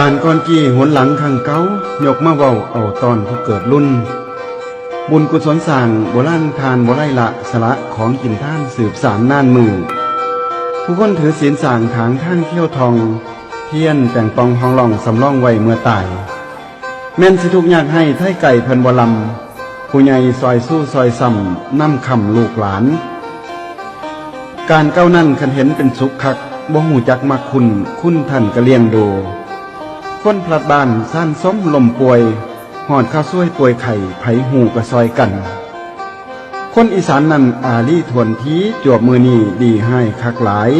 การก่อนกี้หนหลังข้างเก้ายกมาเว้าเอาตอนผู้เกิดรุ่น บุญกุศลสร้างโบราณทานโบไลละสละของกินท่านสืบสารน่านมือ ผู้คนถือศีลสร้างทางทางเที่ยวทอง เทียนแต่งปองห้องล่องสำรองไว้เมื่อตาย แม่นสิทุกอยากให้ไทยไก่เพิ่นบลำผู้ใหญ่ซอยสู้ซอยซ้ำนำคำลูกหลาน การเก้านั่นคันเห็นเป็นสุขคักบ่หูจักมักคุณ คุณท่านกะเลียงดู คนพลัดบ้านซ่านซ้มลมป่วยหอดข้าวซ้วยป่วยไข่ไผหูกระซอยกัน คนอีสานนั่นอาลีทวนทีจวบมือนี่ดีให้คักหลาย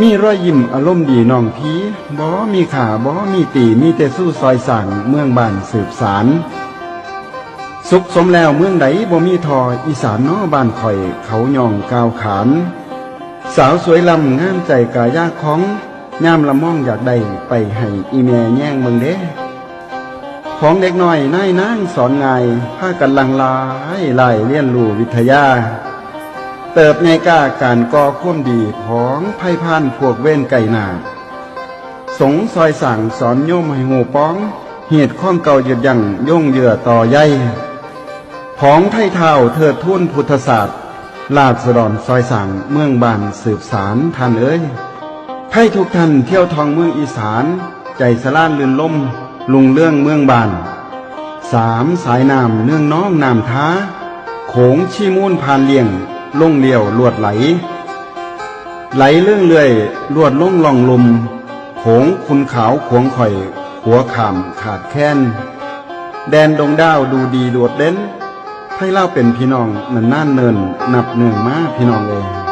มีรอยยิ้มอารมณ์ดีน้องพีบ่มีขาบ่มีตีมีแต่สู้ซอยสั่งเมืองบ้านสืบสาร สุขสมแล้วเมืองใดบ่มีทออีสานน้อบ้านข่อยเขาย่องก้าวขาน สาวสวยลำงามใจกายากของ งามละม่องอยากได้ไปให้อีแม่แย่งเมืองเด้ ของเด็กน้อยนายนางสอนง่ายพากันลังลายไล่เรียนรู้วิทยา เติบในกล้าการก่อความดีของไพ่พานพวกเว้นไก่หนาสงซอยสั่งสอนโยมให้หูป้อง เหตุข้องเก่าหยุดยังย่งเหยื่อต่อใยของไทยเท่าเทิดทุ่นพุทธศาสตร์ลาดสะดอนซอยสั่งเมืองบานสืบสารท่านเอ้ย ไทยทุกท่านเที่ยวทองเมืองอีสาน ใจสลานลื่นลมลุงเรื่องเมืองบานสามสายน้ำเนื่องน้องน้ำท้า โขงชีมูนผ่านเลี่ยงลงเลี้ยวลวดไหล ไหลเรื่องเลื่อยลวดล่งล่องลมโขงคุณขาวขวงข่อย หัวขามขาดแค้น แดนดงดาวดูดีโดดเด่นให้เล่าเป็นพี่น้องนันน่านเนินนับเนื่องมาพี่น้องเลย